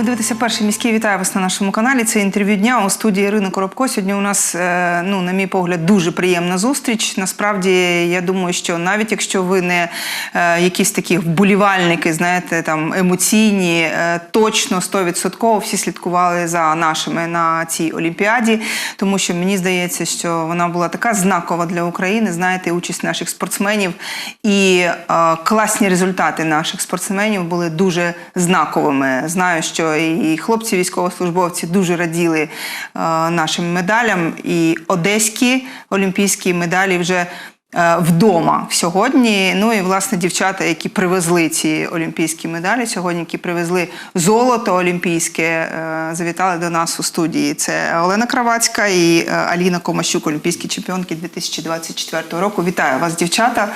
Ви дивитеся перший міський вітаю вас на нашому каналі. Це інтерв'ю дня у студії Ірини Коробко. Сьогодні у нас, е, ну, на мій погляд, дуже приємна зустріч. Насправді, я думаю, що навіть якщо ви не е, якісь такі вболівальники, знаєте, там емоційні, е, точно 100% всі слідкували за нашими на цій олімпіаді, тому що мені здається, що вона була така знакова для України. Знаєте, участь наших спортсменів і класні результати наших спортсменів були дуже знаковими. Знаю, що і хлопці, військовослужбовці дуже раділи е, нашим медалям, і одеські олімпійські медалі вже. Е, Вдома сьогодні, ну і власне дівчата, які привезли ці олімпійські медалі сьогодні, які привезли золото олімпійське, е, завітали до нас у студії. Це Олена Кравацька і е, Аліна Комащук, олімпійські чемпіонки 2024 року. Вітаю вас, дівчата!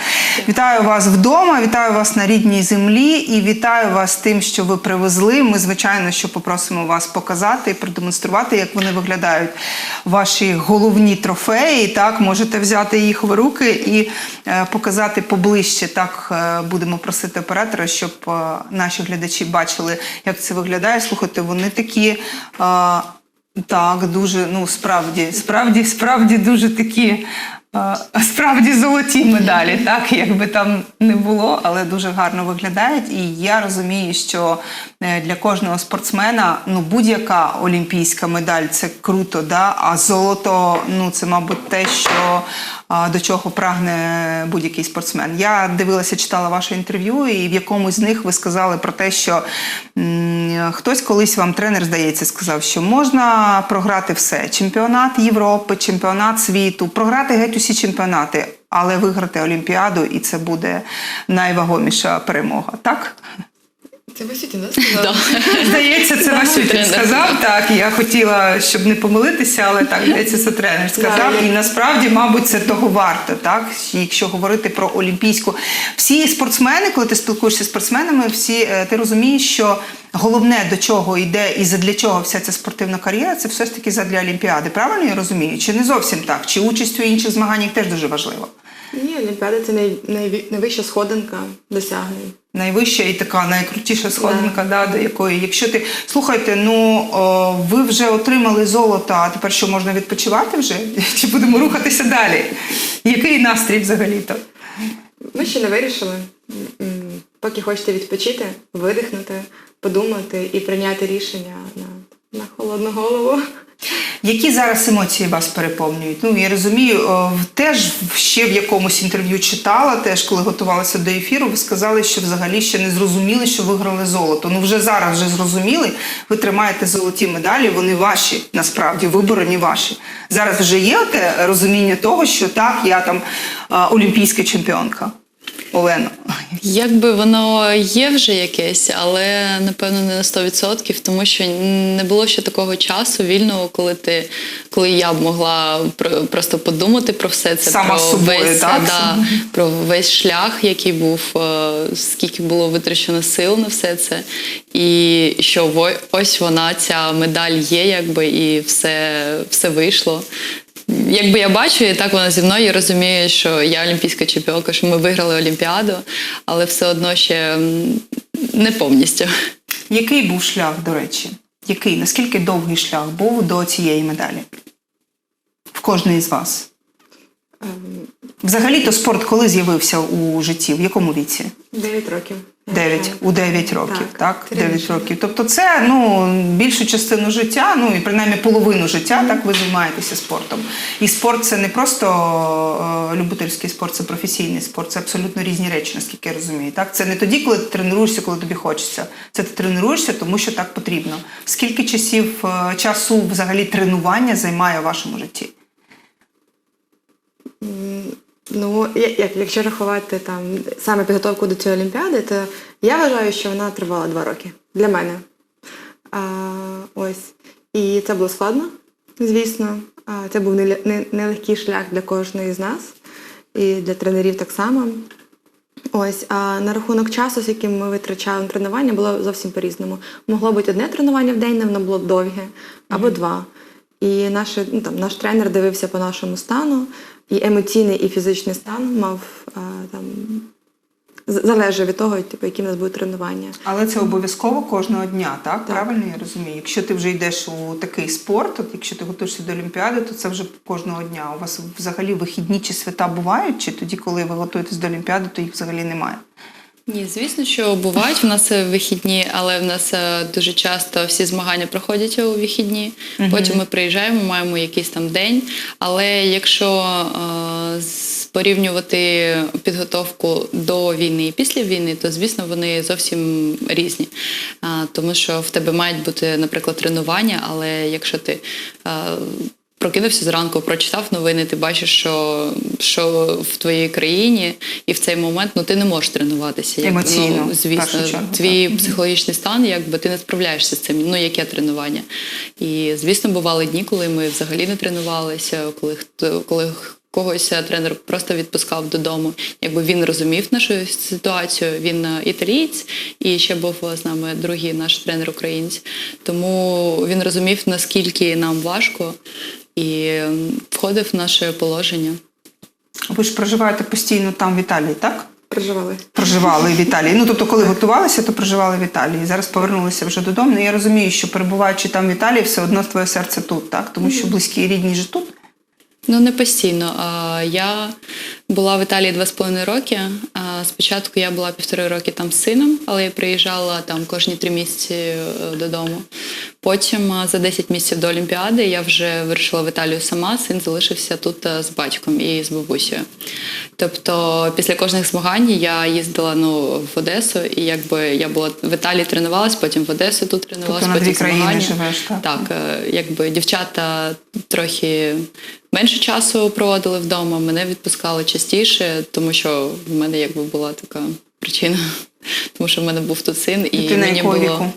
Вітаю вас вдома, вітаю вас на рідній землі і вітаю вас тим, що ви привезли. Ми, звичайно, що попросимо вас показати і продемонструвати, як вони виглядають. Ваші головні трофеї. Так, можете взяти їх в руки і е, показати поближче. Так е, будемо просити оператора, щоб е, наші глядачі бачили, як це виглядає. Слухайте, вони такі. Так, дуже, ну справді, справді, справді дуже такі. Справді золоті медалі, так якби там не було, але дуже гарно виглядають. І я розумію, що е, для кожного спортсмена ну будь-яка олімпійська медаль це круто, да? а золото ну це, мабуть, те, що до чого прагне будь-який спортсмен. Я дивилася, читала ваше інтерв'ю, і в якомусь з них ви сказали про те, що м, хтось колись вам тренер, здається, сказав, що можна програти все: чемпіонат Європи, чемпіонат світу, програти геть усі чемпіонати, але виграти Олімпіаду, і це буде найвагоміша перемога. Так? Це Васютін, да, сказала? Здається, це Васютін сказав. Так, я хотіла, щоб не помилитися, але так, здається, це тренер сказав. І насправді, мабуть, це того варто, так? Якщо говорити про олімпійську. Всі спортсмени, коли ти спілкуєшся з спортсменами, всі е, ти розумієш, що головне до чого йде і задля чого вся ця спортивна кар'єра, це все ж таки задля Олімпіади. Правильно я розумію? Чи не зовсім так? Чи участь у інших змаганнях теж дуже важлива? Ні, Олімпіада це най, най, найвища сходинка досягнень. Найвища і така найкрутіша сходинка, да. до якої, якщо ти слухайте, ну о, ви вже отримали золото, а тепер що можна відпочивати вже? Чи будемо рухатися далі? Який настрій взагалі-то? Ми ще не вирішили. Поки хочете відпочити, видихнути, подумати і прийняти рішення на, на холодну голову. Які зараз емоції вас переповнюють? Ну я розумію, теж ще в якомусь інтерв'ю читала, теж коли готувалася до ефіру, ви сказали, що взагалі ще не зрозуміли, що виграли золото. Ну вже зараз вже зрозуміли. Ви тримаєте золоті медалі, вони ваші, насправді виборені ваші. Зараз вже є те розуміння того, що так, я там олімпійська чемпіонка. Олена. Якби воно є вже якесь, але напевно не на 100%, тому що не було ще такого часу вільного, коли ти, коли я б могла просто подумати про все це, Сама про собою, весь так? да, про весь шлях, який був, е, скільки було витрачено сил на все це, і що ось вона, ця медаль є, якби і все, все вийшло. Якби я бачу, і так вона зі мною я розумію, що я олімпійська чемпіонка, що ми виграли Олімпіаду, але все одно ще не повністю. Який був шлях, до речі? Який? Наскільки довгий шлях був до цієї медалі? В кожної з вас? Ем, Взагалі-то спорт коли з'явився у житті? В якому віці? Дев'ять років. Я Дев'ять. У 9 років, так? Так, Дев'ять раніше. років. Тобто це ну, більшу частину життя, ну і принаймні половину життя, так ви займаєтеся спортом. І спорт це не просто е, любительський спорт, це професійний спорт, це абсолютно різні речі, наскільки я розумію. Так? Це не тоді, коли ти тренуєшся, коли тобі хочеться. Це ти тренуєшся, тому що так потрібно. Скільки часів е, часу взагалі тренування займає у вашому житті? Ну, як, якщо рахувати там саме підготовку до цієї олімпіади, то я вважаю, що вона тривала два роки для мене. А, ось. І це було складно, звісно. А, це був неле- не- нелегкий шлях для кожної з нас, і для тренерів так само. Ось, а на рахунок часу, з яким ми витрачали на тренування, було зовсім по-різному. Могло бути одне тренування в день, воно було довге, або два. І наш, ну, там, наш тренер дивився по нашому стану, і емоційний, і фізичний стан мав там, з- залежить від того, типу, які в нас будуть тренування. Але це обов'язково кожного дня, так? Так. Правильно я розумію? Якщо ти вже йдеш у такий спорт, от якщо ти готуєшся до Олімпіади, то це вже кожного дня. У вас взагалі вихідні чи свята бувають, чи тоді, коли ви готуєтесь до Олімпіади, то їх взагалі немає? Ні, звісно, що бувають в нас е, вихідні, але в нас е, дуже часто всі змагання проходять у вихідні. Потім ми приїжджаємо, маємо якийсь там день. Але якщо е, порівнювати підготовку до війни і після війни, то звісно вони зовсім різні. А, тому що в тебе мають бути, наприклад, тренування, але якщо ти е, Прокинувся зранку, прочитав новини, ти бачиш, що, що в твоїй країні, і в цей момент ну, ти не можеш тренуватися. Якби, Емоційно, ну, звісно, чергу, твій психологічний стан, якби ти не справляєшся з цим. Ну, яке тренування? І, звісно, бували дні, коли ми взагалі не тренувалися, коли коли когось е, тренер просто відпускав додому. Якби він розумів нашу ситуацію, він е, італієць, і ще був е, з нами другий наш тренер українець. Тому він розумів, наскільки нам важко, і входив в наше положення. Ви ж проживаєте постійно там в Італії, так? Проживали. Проживали в Італії. Ну тобто, коли готувалися, то проживали в Італії. Зараз повернулися вже додому. Ну я розумію, що перебуваючи там в Італії, все одно твоє серце тут, так? Тому що близькі і рідні ж тут. Ну, не постійно. А, Я була в Італії два з половиною роки. Спочатку я була півтори роки там з сином, але я приїжджала там кожні три місяці е, додому. Потім за 10 місяців до Олімпіади я вже вирішила в Італію сама, син залишився тут е, з батьком і з бабусею. Тобто після кожних змагань я їздила ну, в Одесу, і якби я була в Італії тренувалась, потім в Одесу тут тренувалась, Тобто на дві потім країни змагання. живеш, так? Так, е, якби дівчата трохи менше часу проводили вдома, мене відпускали частіше, тому що в мене якби була така причина. Тому що в мене був тут син, і Ти мені було віку?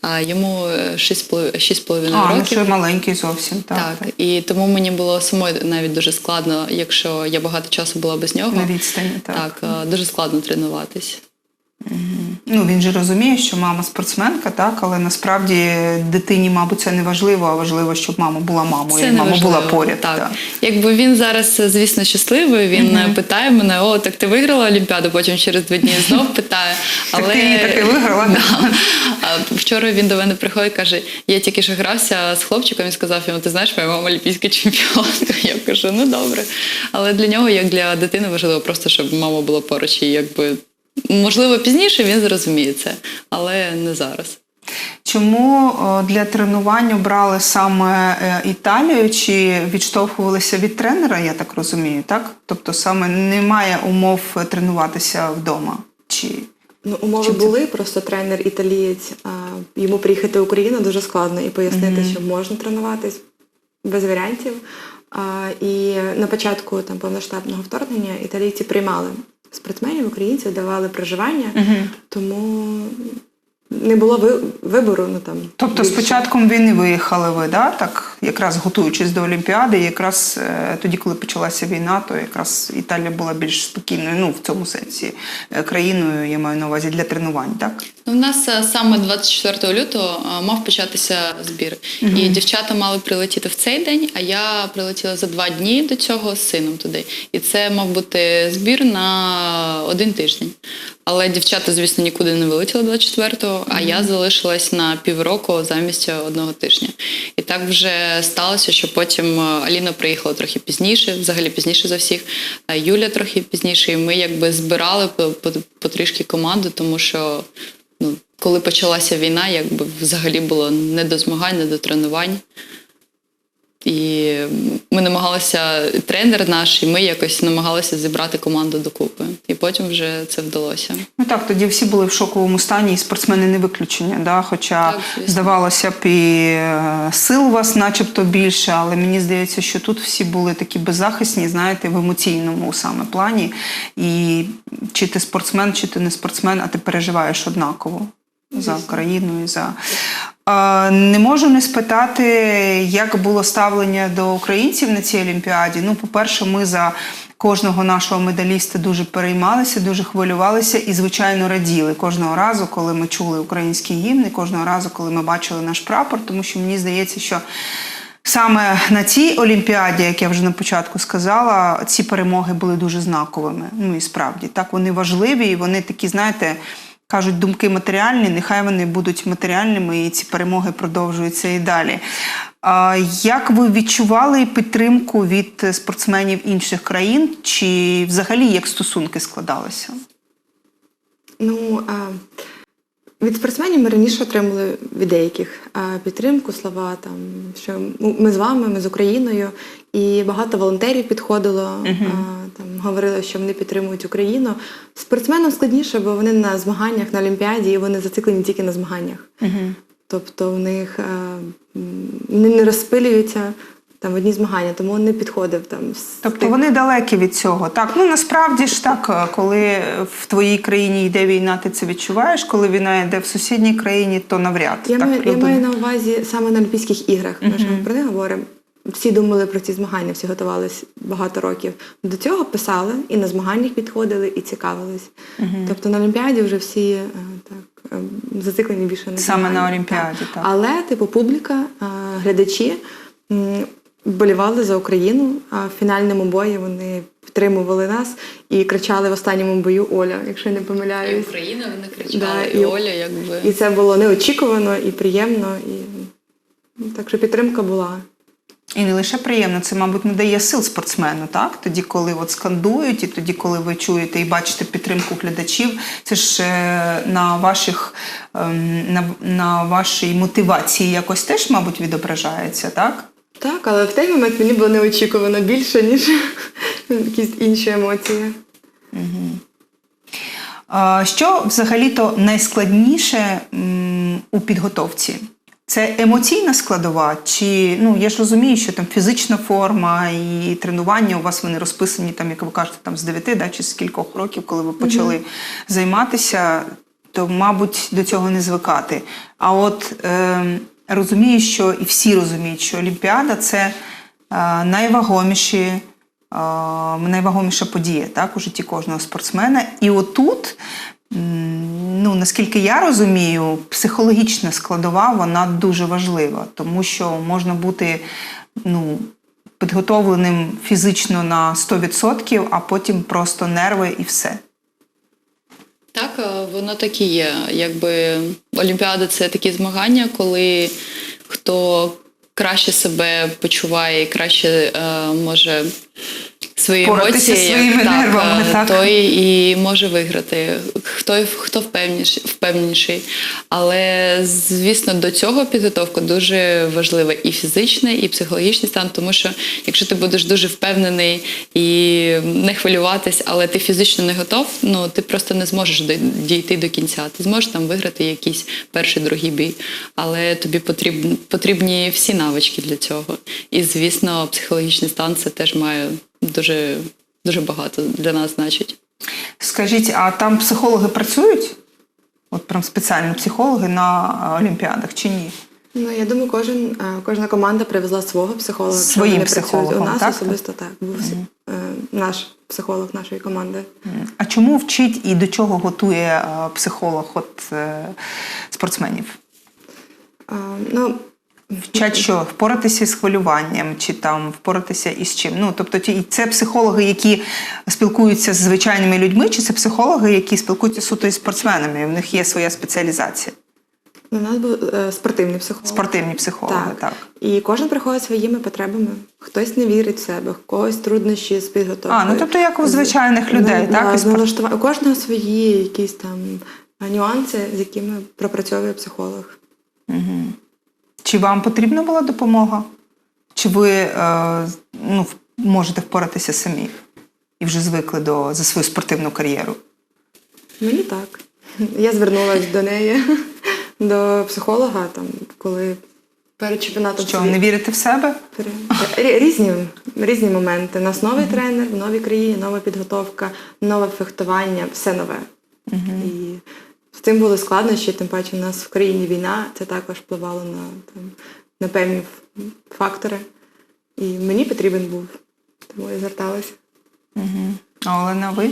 а, йому е, шість полов- шість А, ну років. що маленький зовсім, так. Так, і тому мені було самою навіть дуже складно, якщо я багато часу була без нього. На відстані, так. Так, е, дуже складно тренуватись. Ну він же розуміє, що мама спортсменка, так, але насправді дитині, мабуть, це не важливо, а важливо, щоб мама була мамою, і мама неважливо. була поряд. Так. так. Якби він зараз, звісно, щасливий, він е, питає мене: о, так ти виграла Олімпіаду, потім через два дні знов питає. Так ти її таки виграла, Да. А вчора він до мене приходить і каже: я тільки що грався з хлопчиком і сказав йому, ти знаєш, моя мама олімпійська чемпіонка. Я кажу, ну добре. Але для нього, як для дитини, важливо просто, щоб мама була поруч і якби. Можливо, пізніше він зрозуміє це, але не зараз. Чому для тренувань обрали саме е, Італію? Чи відштовхувалися від тренера, я так розумію, так? Тобто саме немає умов тренуватися вдома? Чи Ну, умови Чим це? були, просто тренер італієць. А, йому приїхати в Україну дуже складно і пояснити, що можна тренуватись без варіантів. А, і на початку там повноштабного вторгнення італійці приймали спортсменів, українців, давали проживання, тому не було ви- вибору. Ну там Тобто з початком війни виїхали ви, да? так якраз готуючись до Олімпіади, якраз е, тоді, коли почалася війна, то якраз Італія була більш спокійною, ну в цьому сенсі е, країною, я маю на увазі для тренувань, так? Ну, у нас е, саме 24 лютого мав початися збір. І дівчата мали прилетіти в цей день, а я прилетіла за два дні до цього з сином туди. І це мав бути збір на один тиждень. Але дівчата, звісно, нікуди не вилетіли 24-го, а я залишилась на півроку замість одного тижня. І так вже сталося, що потім е, Аліна приїхала трохи пізніше, взагалі пізніше за всіх. Юля трохи пізніше, і ми якби збирали по- по- потрішки команду, тому що ну, коли почалася війна, якби взагалі було не до змагань, не до тренувань. І ми намагалися, тренер наш, і ми якось намагалися зібрати команду докупи. І потім вже це вдалося. Ну так, тоді всі були в шоковому стані, і спортсмени не виключення. Да? Хоча Так, здавалося б, і е, сил у вас начебто більше, але мені здається, що тут всі були такі беззахисні, знаєте, в емоційному саме плані. І чи ти спортсмен, чи ти не спортсмен, а ти переживаєш однаково за країну і за. Не можу не спитати, як було ставлення до українців на цій олімпіаді. Ну, по-перше, ми за кожного нашого медаліста дуже переймалися, дуже хвилювалися і, звичайно, раділи кожного разу, коли ми чули українські гімни, кожного разу, коли ми бачили наш прапор, тому що мені здається, що Саме на цій олімпіаді, як я вже на початку сказала, ці перемоги були дуже знаковими. Ну і справді так вони важливі, і вони такі, знаєте, кажуть, думки матеріальні. Нехай вони будуть матеріальними, і ці перемоги продовжуються і далі. Як ви відчували підтримку від спортсменів інших країн, чи взагалі як стосунки складалися? Ну, а, від спортсменів ми раніше отримали від деяких підтримку, слова там, що ми з вами, ми з Україною, і багато волонтерів підходило, а, там, говорили, що вони підтримують Україну. Спортсменам складніше, бо вони на змаганнях на Олімпіаді, і вони зациклені тільки на змаганнях. Тобто в них вони не розпилюються там в одні змагання, тому не підходив там. Тобто вони далекі від цього. Так, ну насправді ж так, коли в твоїй країні йде війна, ти це відчуваєш. Коли війна йде в сусідній країні, то навряд Я, так маю, я маю на увазі саме на Олімпійських іграх. Ми ж про них говоримо. Всі думали про ці змагання, всі готувалися багато років. До цього писали і на змаганнях підходили, і цікавились. Тобто на Олімпіаді вже всі е, так е, зациклені більше на Саме на Олімпіаді, так. Але, типу, публіка, е, глядачі болівали за Україну, а в фінальному бої вони підтримували нас і кричали в останньому бою Оля, якщо я не І. Україна вони кричали, Да, і, і- Оля, якби. І це було неочікувано і приємно. І... ну, Так що підтримка була. І не лише приємно, це, мабуть, надає сил спортсмену, так? Тоді, коли от скандують, і тоді, коли ви чуєте і бачите підтримку глядачів, це ж е, на ваших ем, на, на вашій мотивації якось теж, мабуть, відображається, так? Так, але в той момент мені було неочікувано більше, ніж якісь інші емоції. А, Що взагалі-то найскладніше м, у підготовці? Це емоційна складова, чи ну я ж розумію, що там фізична форма і тренування у вас вони розписані, там, як ви кажете, там з 9 да, чи з кількох років, коли ви почали займатися, то, мабуть, до цього не звикати. А от е, розумію, що і всі розуміють, що Олімпіада це е, найвагоміші е, найвагоміша подія так, у житті кожного спортсмена. І отут, ну, наскільки я розумію, психологічна складова вона дуже важлива, тому що можна бути ну, підготовленим фізично на 100%, а потім просто нерви і все. Так, е, воно так і є. Якби Олімпіада це такі змагання, коли хто краще себе почуває і краще е, може свої емоції, своїми як, нервами, е, так. той і може виграти. Хто, хто впевніший, впевненіший. Але, звісно, до цього підготовка дуже важлива і фізичний, і психологічний стан, тому що якщо ти будеш дуже впевнений і не хвилюватись, але ти фізично не готов, ну ти просто не зможеш дійти до кінця. Ти зможеш там виграти якийсь перший, другий бій, але тобі потрібні, потрібні всі навички для цього. І, звісно, психологічний стан це теж має дуже, дуже багато для нас значить. Скажіть, а там психологи працюють? От прям спеціальні психологи на е, Олімпіадах чи ні? Ну, я думаю, кожен, е, кожна команда привезла свого психолога. Своїм психологом, У нас так? особисто так. Був е, наш психолог нашої команди. А чому вчить і до чого готує е, психолог от, спортсменів? Ну, Вчать, що впоратися з хвилюванням, чи там впоратися із чим? Ну, тобто, ті- це психологи, які спілкуються з звичайними людьми, чи це психологи, які спілкуються суто із спортсменами? і В них є своя спеціалізація. у нас був е, спортивний психолог. Спортивні психологи, так. Так. І кожен приходить своїми потребами. Хтось не вірить в себе, когось труднощі з підготовкою. А, ну, тобто як у звичайних людей, ну, так, да, спорт- У кожного свої якісь там нюанси, з якими пропрацьовує психолог. Чи вам потрібна була допомога? Чи ви е, ну, можете впоратися самі і вже звикли до, за свою спортивну кар'єру? Мені так. Я звернулася до неї, до психолога, там, коли перед чемпіонатом Що, світу. не вірите в себе? Різні, різні моменти. У нас новий тренер, в новій країні, нова підготовка, нове фехтування, все нове. І з цим були складнощі, тим паче у нас в країні війна, це також впливало на, там, на певні фактори. І мені потрібен був, тому я зверталася. А Олена, ви?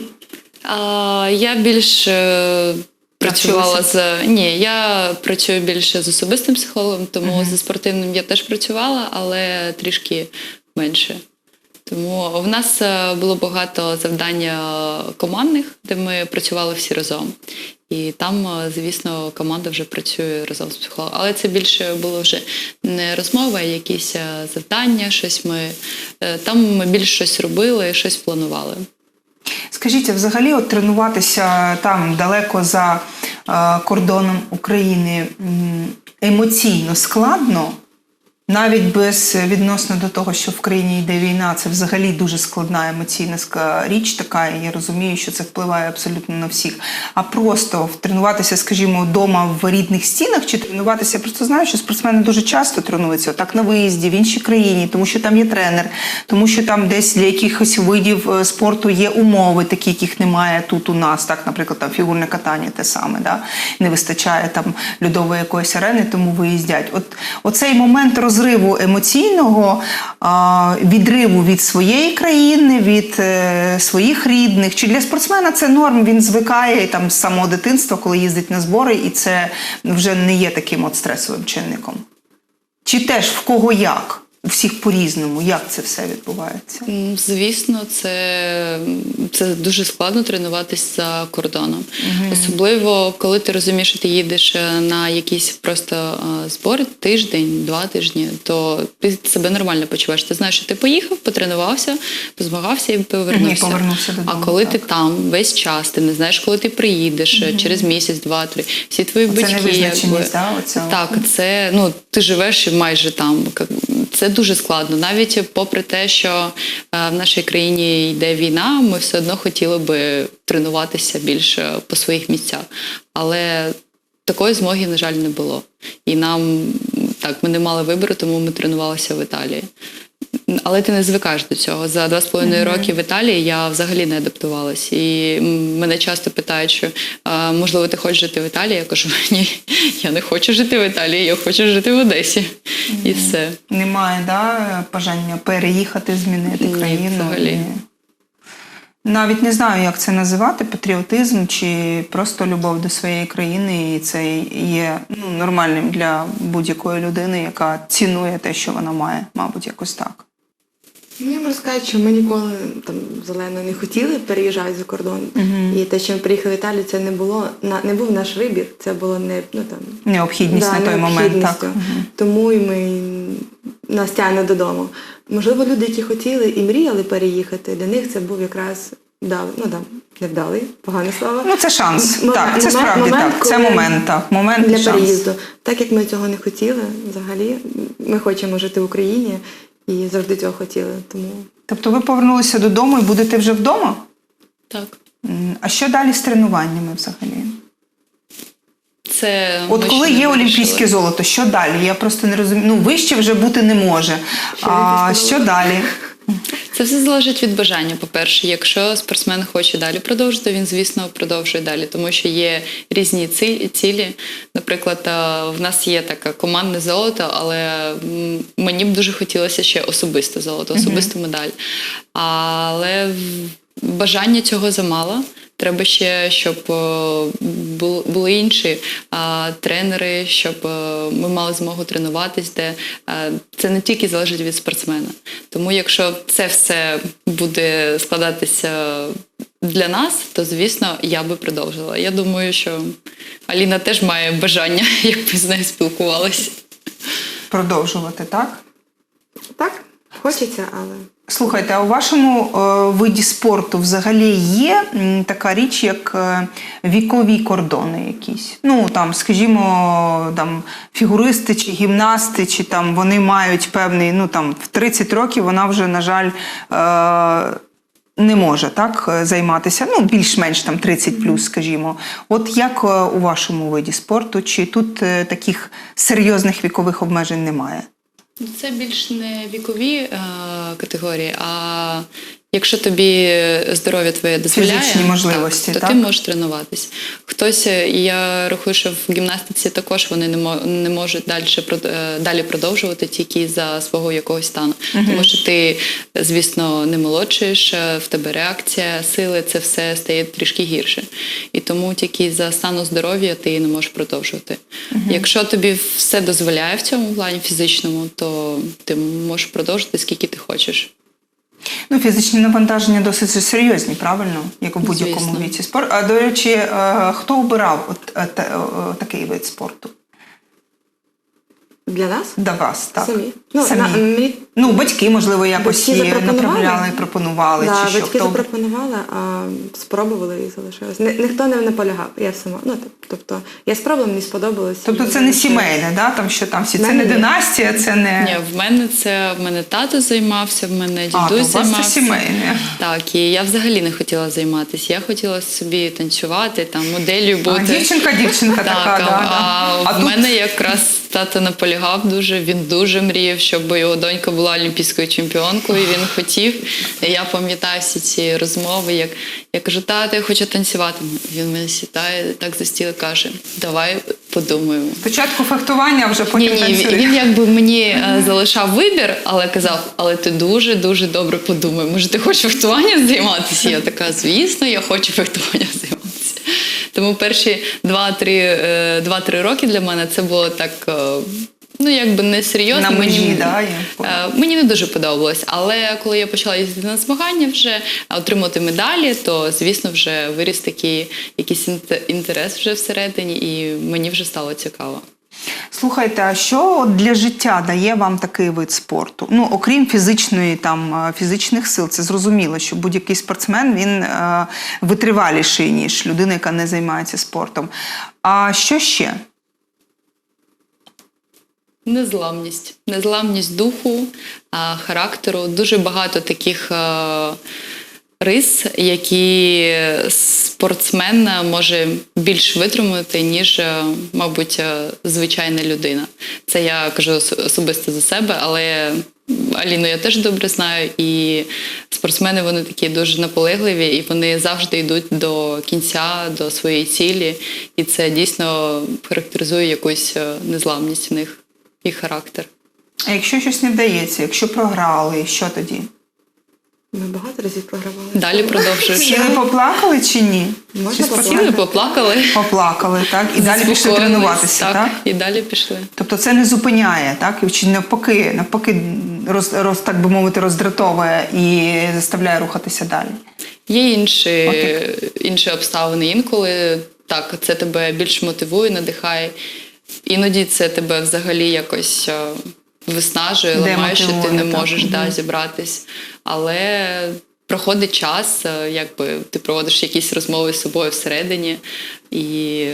А, я більш е, працювала з ні, я працюю більше з особистим психологом, тому зі спортивним я теж працювала, але трішки менше. Тому в нас е, було багато завдань е, командних, де ми працювали всі разом. І там, е, звісно, команда вже працює разом з психологом. Але це більше було вже не розмова, а якісь завдання, щось ми там ми більше щось робили, щось планували. Скажіть, взагалі от тренуватися там далеко за кордоном України емоційно складно, навіть без відносно до того, що в країні йде війна, це взагалі дуже складна емоційна річ така, і я розумію, що це впливає абсолютно на всіх. А просто тренуватися, скажімо, вдома в рідних стінах чи тренуватися, я просто знаю, що спортсмени дуже часто тренуються так на виїзді в іншій країні, тому що там є тренер, тому що там десь для якихось видів е, спорту є умови, такі, яких немає тут у нас. Так, наприклад, там фігурне катання те саме, да? не вистачає там льодової якоїсь арени, тому виїздять. От оцей момент розриву емоційного, відриву від своєї країни, від е, своїх рідних. Чи для спортсмена це норм? Він звикає там з самого дитинства, коли їздить на збори, і це вже не є таким от стресовим чинником. Чи теж в кого як? Всіх по-різному, як це все відбувається? Звісно, це, це дуже складно тренуватись за кордоном. Особливо, коли ти розумієш, що ти їдеш е, на якісь просто е, збори тиждень, два тижні, то ти себе нормально почуваєш. Ти знаєш, що ти поїхав, потренувався, позмагався і повернувся. Мгм, повернувся додому, а коли ти там весь час, ти не знаєш, коли ти приїдеш е, через місяць, два, три. Всі твої Оце батьки. невизначеність, да, оця так, це ну ти живеш майже там. Це дуже складно. Навіть попри те, що е, в нашій країні йде війна, ми все одно хотіли би тренуватися більше по своїх місцях. Але такої змоги, на жаль, не було. І нам так, ми не мали вибору, тому ми тренувалися в Італії. Але ти не звикаєш до цього. За два з половиною роки в Італії я взагалі не адаптувалась. І мене часто питають, що можливо ти хочеш жити в Італії. Я кажу, ні, я не хочу жити в Італії, я хочу жити в Одесі. І все. Немає да, бажання переїхати, змінити Ні, країну. взагалі. Навіть не знаю, як це називати, патріотизм чи просто любов до своєї країни, і це є ну, нормальним для будь-якої людини, яка цінує те, що вона має, мабуть, якось так. Я можу сказати, що ми ніколи там зелено не хотіли переїжджати за кордон. І те, що ми приїхали в Італію, це не було на не був наш вибір. Це було не ну там Необхідність на той момент. Так. необхідністю. Тому і ми нас тягне додому. Можливо, люди, які хотіли і мріяли переїхати, для них це був якраз дав, ну там невдалий, погане слово. Ну, це шанс. М- так, це момент- справді момент, так. Це момент, так. Момент для шанс. переїзду. Так як ми цього не хотіли взагалі, ми хочемо жити в Україні і завжди цього хотіли. Тому Тобто ви повернулися додому і будете вже вдома? Так. А що далі з тренуваннями взагалі? Це От ми коли ще не є олімпійське золото, що далі? Я просто не розумію. Ну, вище вже бути не може. Ще А що далі? Це все залежить від бажання. По-перше, якщо спортсмен хоче далі продовжити, він, звісно, продовжує далі, тому що є різні цілі. Наприклад, е, в нас є таке командне золото, але мені б дуже хотілося ще особисте золото, особисту медаль. Але бажання цього замало. Треба ще, щоб е, були інші тренери, щоб е, ми мали змогу тренуватись, де е, це не тільки залежить від спортсмена. Тому якщо це все буде складатися для нас, то звісно я би продовжила. Я думаю, що Аліна теж має бажання, як ми з нею спілкувалися. Продовжувати, так? так, хочеться, але Слухайте, а у вашому е, виді спорту взагалі є така річ, як е, вікові кордони якісь? Ну там, скажімо, там фігуристи чи гімнасти, чи там вони мають певний, ну там в 30 років вона вже, на жаль, е, не може так займатися. Ну, більш-менш там 30 плюс, скажімо. От як у вашому виді спорту, чи тут таких серйозних вікових обмежень немає? Це більш не вікові е, категорії, а Якщо тобі здоров'я твоє дозволяє, Фізичні можливості, так, то так? ти можеш тренуватись. Хтось, е, я рахую, що в гімнастиці також вони не, мо- не можуть далі, е, далі продовжувати тільки за свого якогось стану. Тому що ти, звісно, не молодшуєш, е, в тебе реакція, сили, це все стає трішки гірше. І тому тільки за стану здоров'я ти не можеш продовжувати. Якщо тобі все дозволяє в цьому плані фізичному, то ти можеш продовжити скільки ти хочеш. Ну, фізичні навантаження досить серйозні, правильно? Як у будь-якому віці спорту. А до речі, е, хто обирав от, е, е, такий вид спорту? Для нас? До вас, так? Самі. Ну, Самі. на- мені Ну, батьки, можливо, якось Батьки її направляли, пропонували, да, чи що батьки хто. запропонували, а спробували і залишилось. Ні, ніхто не наполягав. Я сама. Ну, тобто, я спробувала, мені сподобалось. Тобто це не сімейне, да? там що там всі. Це не династія, це не. Ні, в мене це в мене тато займався, в мене А, то у дідусь вас це сімейне. Так, і я взагалі не хотіла займатися. Я хотіла собі танцювати, там моделлю А, бути. дівчинка, дівчинка така, да, да. а, А в тут- мене якраз тато наполягав дуже. Він дуже мріяв, щоб його донька була олімпійською чемпіонкою. і Він хотів. Я пам'ятаю всі ці розмови. Як я кажу, тато, я хочу танцювати. Він мене сідає так за стіл каже: Давай подумаємо. Спочатку фехтування, а вже Ні, потім ні, танцює. він якби мені е, залишав вибір, але казав: але ти дуже дуже добре подумай. Може, ти хочеш фехтуванням займатися? Я така, звісно, я хочу фехтуванням займатися. Тому перші 2-3 е, 2-3 роки для мене це було так. Ну, якби не серйозно. На межі, мені, да, я е, мені не дуже подобалось. Але коли я почала їздити на змагання вже а отримувати медалі, то звісно вже виріс такий якийсь інтерес вже всередині, і мені вже стало цікаво. Слухайте, а що для життя дає вам такий вид спорту? Ну, окрім фізичної там е, фізичних сил, це зрозуміло, що будь-який спортсмен він е, витриваліший, ніж людина, яка не займається спортом. А що ще? Незламність. Незламність духу, характеру. Дуже багато таких е, рис, які спортсмен може більш витримати, ніж, е, мабуть, е, звичайна людина. Це я кажу особисто за себе, але Аліну я теж добре знаю. І спортсмени вони такі дуже наполегливі, і вони завжди йдуть до кінця, до своєї цілі. І це дійсно характеризує якусь незламність в них і характер. А якщо щось не вдається, якщо програли, що тоді? Ми багато разів програвали. Далі продовжуєш. Сіли поплакали чи ні? Можна поплакали. Поплакали, так? І далі пішли тренуватися, так? І далі пішли. Тобто це не зупиняє, так? І Чи навпаки, навпаки, роз, роз, так би мовити, роздратовує і заставляє рухатися далі. Є інші, інші обставини. Інколи так, це тебе більш мотивує, надихає. Іноді це тебе взагалі якось е, виснажує, ламає, що ти не так. можеш да, зібратись. Але проходить час, е, якби ти проводиш якісь розмови з собою всередині, і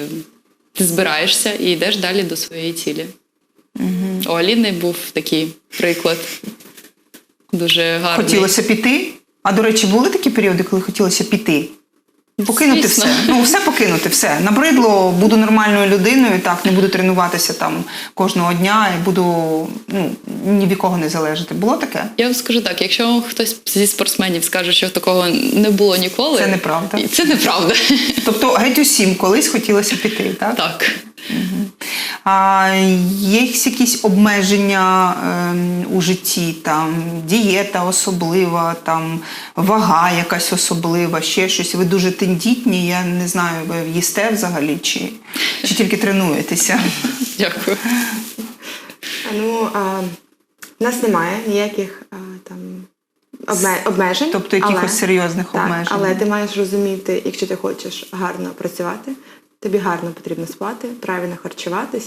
ти збираєшся і йдеш далі до своєї цілі. У Аліни був такий приклад. Дуже гарний. Хотілося піти. А до речі, були такі періоди, коли хотілося піти? Покинути Звісно. все. Ну, все покинути, все. Набридло, буду нормальною людиною, так, не буду тренуватися там кожного дня і буду ну, ні від кого не залежати. Було таке? Я вам скажу так: якщо хтось зі спортсменів скаже, що такого не було ніколи, Це неправда. Це неправда. Тобто геть усім колись хотілося піти, так? Так. А є якісь обмеження ем, у житті, там дієта особлива, там вага якась особлива, ще щось. Ви дуже тендітні. Я не знаю, ви їсте взагалі чи, чи тільки тренуєтеся. Дякую. Ну, а, в нас немає ніяких а, там обме- обмежень. Тобто якихось але- серйозних так, обмежень. Але ти маєш розуміти, якщо ти хочеш гарно працювати, тобі гарно потрібно спати, правильно харчуватись,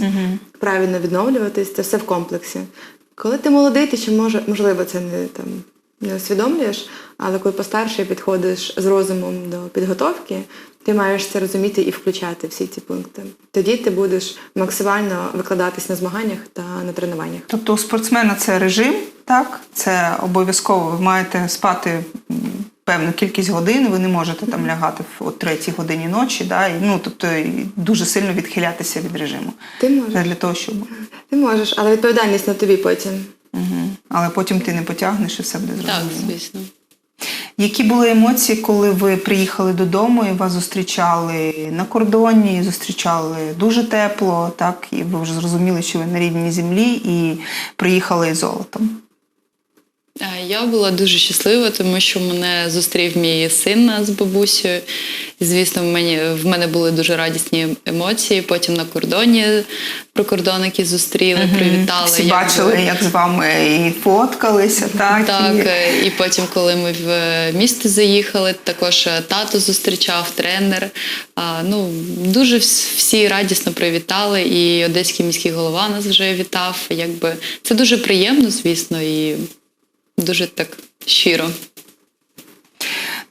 правильно відновлюватись, це все в комплексі. Коли ти молодий, ти ще може, можливо, це не там не усвідомлюєш, але коли постарше підходиш з розумом до підготовки, ти маєш це розуміти і включати всі ці пункти. Тоді ти будеш максимально викладатись на змаганнях та на тренуваннях. Тобто у спортсмена це режим, так? Це обов'язково. Ви маєте спати певну кількість годин, ви не можете там лягати в о третій годині ночі, да? і, ну, тобто дуже сильно відхилятися від режиму. Ти можеш. Для того, щоб. Ти можеш, але відповідальність на тобі потім. Угу. Але потім ти не потягнеш і все буде Так, зрозуміло. звісно. Які були емоції, коли ви приїхали додому і вас зустрічали на кордоні, зустрічали дуже тепло, так і ви вже зрозуміли, що ви на рідній землі і приїхали із золотом. Е, Я була дуже щаслива, тому що мене зустрів мій син з бабусею. І, звісно, в мене, в мене були дуже радісні емоції. Потім на кордоні прикордонники зустріли, привітали. Всі якби. бачили, як з вами і фоткалися, так, Так, і... і потім, коли ми в е, місто заїхали, також е, тато зустрічав тренер. А, Ну дуже всі радісно привітали, і одеський міський голова нас вже вітав. Якби це дуже приємно, звісно, і дуже так щиро.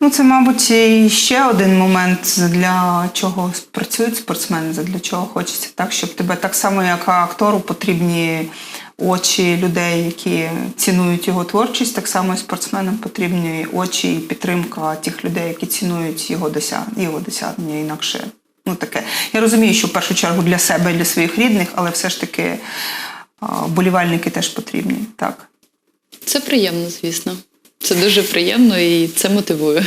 Ну, це, мабуть, і ще один момент, для чого працюють спортсмени, для чого хочеться так, щоб тебе так само, як актору, потрібні очі людей, які цінують його творчість, так само і спортсменам потрібні очі і підтримка тих людей, які цінують його досягнення, його досягнення інакше. Ну, таке. Я розумію, що в першу чергу для себе і для своїх рідних, але все ж таки а, вболівальники теж потрібні. Так. Це приємно, звісно. Це дуже приємно і це мотивує.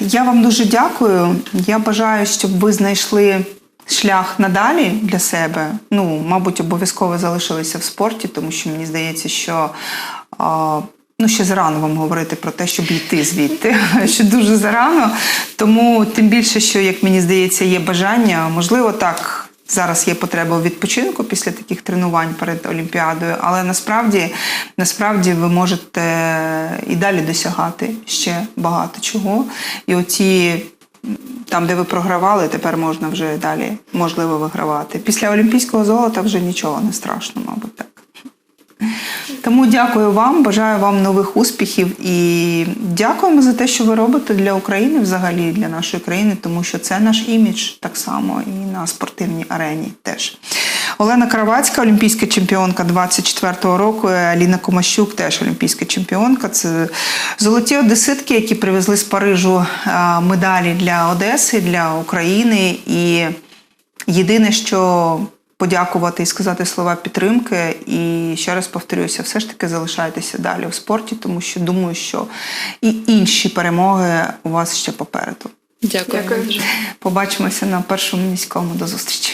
Я вам дуже дякую. Я бажаю, щоб ви знайшли шлях надалі для себе. Ну, мабуть, обов'язково залишилися в спорті, тому що мені здається, що. А, Ну, ще зарано вам говорити про те, щоб йти звідти, що дуже зарано. Тому тим більше, що, як мені здається, є бажання, можливо, так. Зараз є потреба у відпочинку після таких тренувань перед Олімпіадою, але насправді, насправді ви можете і далі досягати ще багато чого. І оці там, де ви програвали, тепер можна вже далі можливо вигравати. Після олімпійського золота вже нічого не страшно, мабуть, так. Тому дякую вам, бажаю вам нових успіхів і дякуємо за те, що ви робите для України взагалі, для нашої країни, тому що це наш імідж так само і на спортивній арені теж. Олена Кравацька, олімпійська чемпіонка 24-го року. Аліна Комащук, теж олімпійська чемпіонка. Це золоті одеситки, які привезли з Парижу е, медалі для Одеси, для України. І єдине, що подякувати і сказати слова підтримки. І ще раз повторюся, все ж таки залишайтеся далі в спорті, тому що думаю, що і інші перемоги у вас ще попереду. Дякую. Дякую. Побачимося на першому міському. До зустрічі.